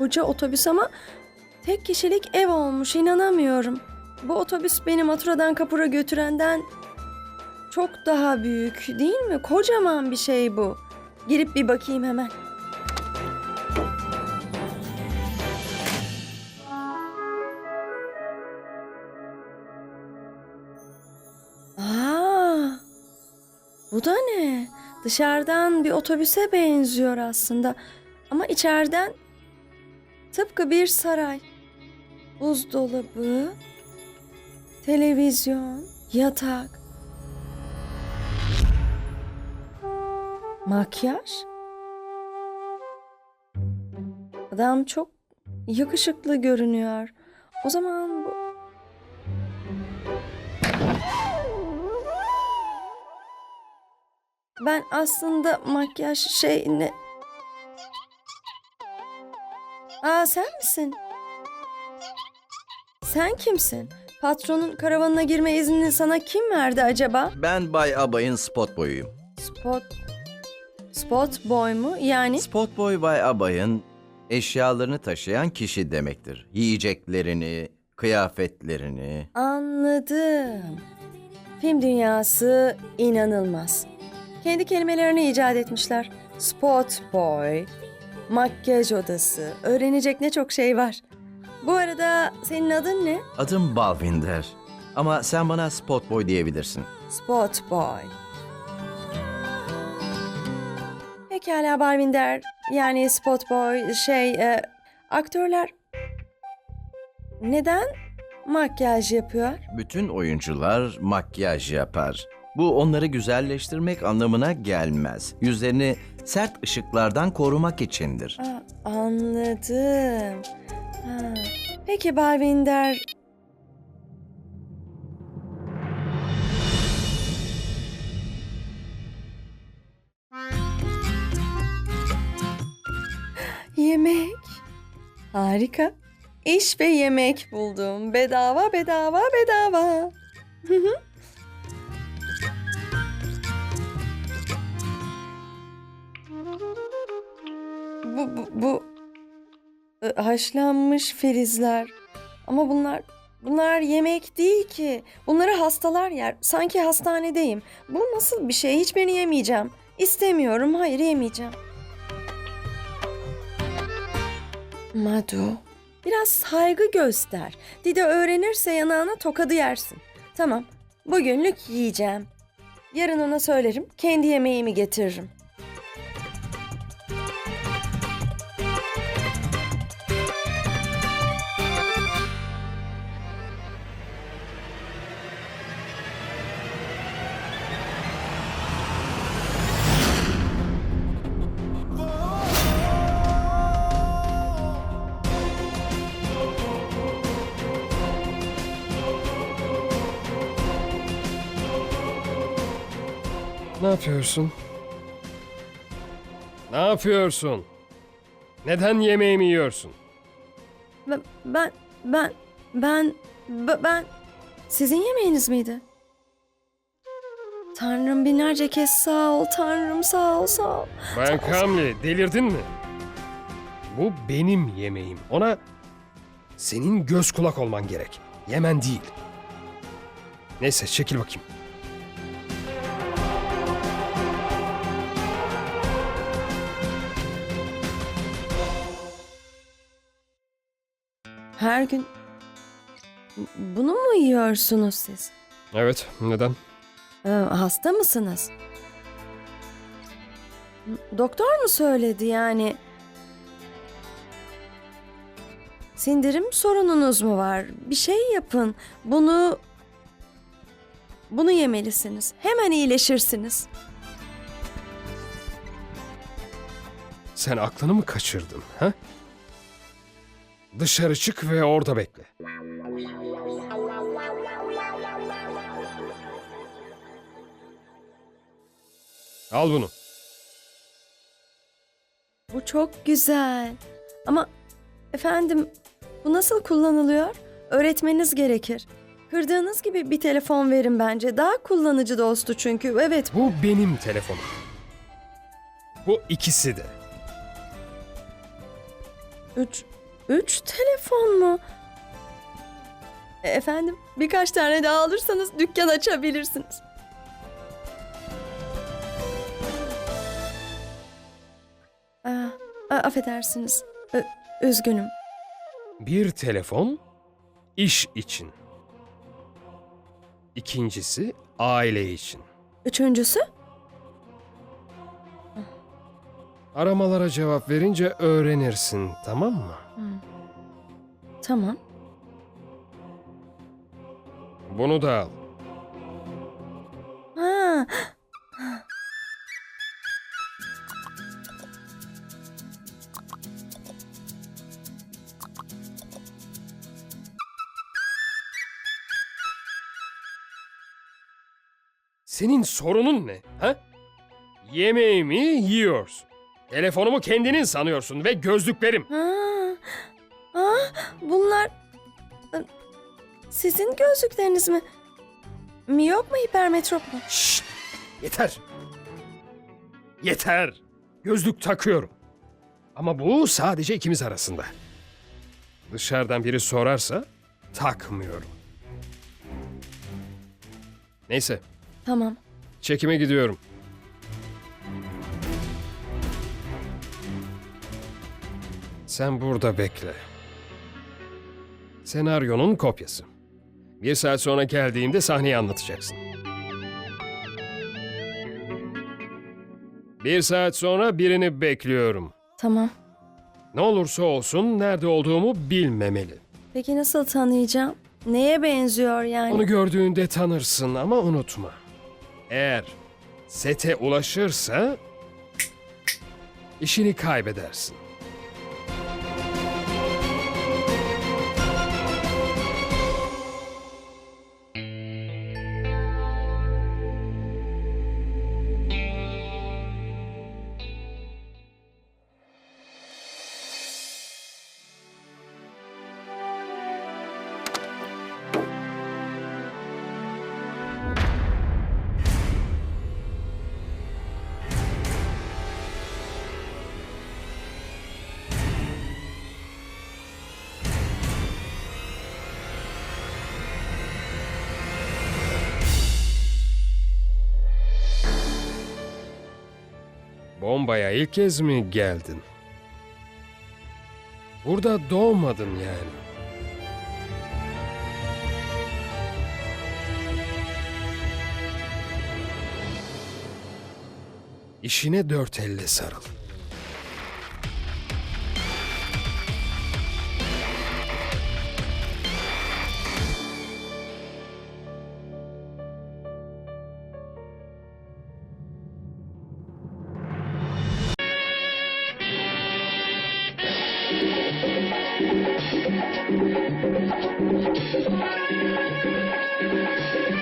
koca otobüs ama tek kişilik ev olmuş inanamıyorum. Bu otobüs beni maturadan kapura götürenden çok daha büyük değil mi? Kocaman bir şey bu. Girip bir bakayım hemen. Aa, bu da ne? Dışarıdan bir otobüse benziyor aslında. Ama içeriden tıpkı bir saray. Buzdolabı, televizyon, yatak. Makyaj. Adam çok yakışıklı görünüyor. O zaman bu... Ben aslında makyaj şey ne... Aa sen misin? Sen kimsin? Patronun karavanına girme iznini sana kim verdi acaba? Ben Bay Abay'ın spot boyuyum. Spot... Spot boy mu? Yani... Spot boy Bay Abay'ın eşyalarını taşıyan kişi demektir. Yiyeceklerini, kıyafetlerini. Anladım. Film dünyası inanılmaz. Kendi kelimelerini icat etmişler. Spot boy, makyaj odası, öğrenecek ne çok şey var. Bu arada senin adın ne? Adım Balvinder. Ama sen bana spot boy diyebilirsin. Spot boy. Pekala Barvinder. Yani spot boy şey e, aktörler neden makyaj yapıyor? Bütün oyuncular makyaj yapar. Bu onları güzelleştirmek anlamına gelmez. Yüzlerini sert ışıklardan korumak içindir. Aa, anladım. Ha. Peki Barvinder Yemek. Harika. İş ve yemek buldum. Bedava, bedava, bedava. Hı hı. Bu, bu, bu e, haşlanmış filizler. Ama bunlar bunlar yemek değil ki. Bunları hastalar yer. Sanki hastanedeyim. Bu nasıl bir şey? Hiç beni yemeyeceğim. İstemiyorum. Hayır yemeyeceğim. Madu, biraz saygı göster. Dide öğrenirse yanağına tokadı yersin. Tamam, bugünlük yiyeceğim. Yarın ona söylerim, kendi yemeğimi getiririm. Ne yapıyorsun? Ne yapıyorsun? Neden yemeğimi yiyorsun? Ben, ben, ben, ben, ben, sizin yemeğiniz miydi? Tanrım binlerce kez sağ ol, Tanrım sağ ol, sağ ol. Bayan Kamli delirdin mi? Bu benim yemeğim. Ona senin göz kulak olman gerek. Yemen değil. Neyse çekil bakayım. Her gün bunu mu yiyorsunuz siz? Evet neden? Ee, hasta mısınız? Doktor mu söyledi yani? Sindirim sorununuz mu var? Bir şey yapın. Bunu bunu yemelisiniz. Hemen iyileşirsiniz. Sen aklını mı kaçırdın? Ha? Dışarı çık ve orada bekle. Al bunu. Bu çok güzel. Ama efendim bu nasıl kullanılıyor? Öğretmeniz gerekir. Kırdığınız gibi bir telefon verin bence. Daha kullanıcı dostu çünkü. Evet Bu benim telefonum. Bu ikisi de. Üç, Üç telefon mu? E, Efendim birkaç tane daha alırsanız dükkan açabilirsiniz. Aa, a- affedersiniz. Ö- üzgünüm. Bir telefon iş için. İkincisi aile için. Üçüncüsü? Aramalara cevap verince öğrenirsin, tamam mı? Tamam. Bunu da al. Ha, Senin sorunun ne? Ha? Yemeğimi yiyorsun. Telefonumu kendinin sanıyorsun ve gözlüklerim. ha, ha, bunlar e, sizin gözlükleriniz mi? Mi yok mu hipermetrop mu? Şşt! Yeter. Yeter. Gözlük takıyorum. Ama bu sadece ikimiz arasında. Dışarıdan biri sorarsa takmıyorum. Neyse, Tamam. çekime gidiyorum. Sen burada bekle. Senaryonun kopyası. Bir saat sonra geldiğimde sahneyi anlatacaksın. Bir saat sonra birini bekliyorum. Tamam. Ne olursa olsun nerede olduğumu bilmemeli. Peki nasıl tanıyacağım? Neye benziyor yani? Onu gördüğünde tanırsın ama unutma. Eğer sete ulaşırsa işini kaybedersin. Bombaya ilk kez mi geldin? Burada doğmadın yani. İşine dört elle sarıl. Thank you.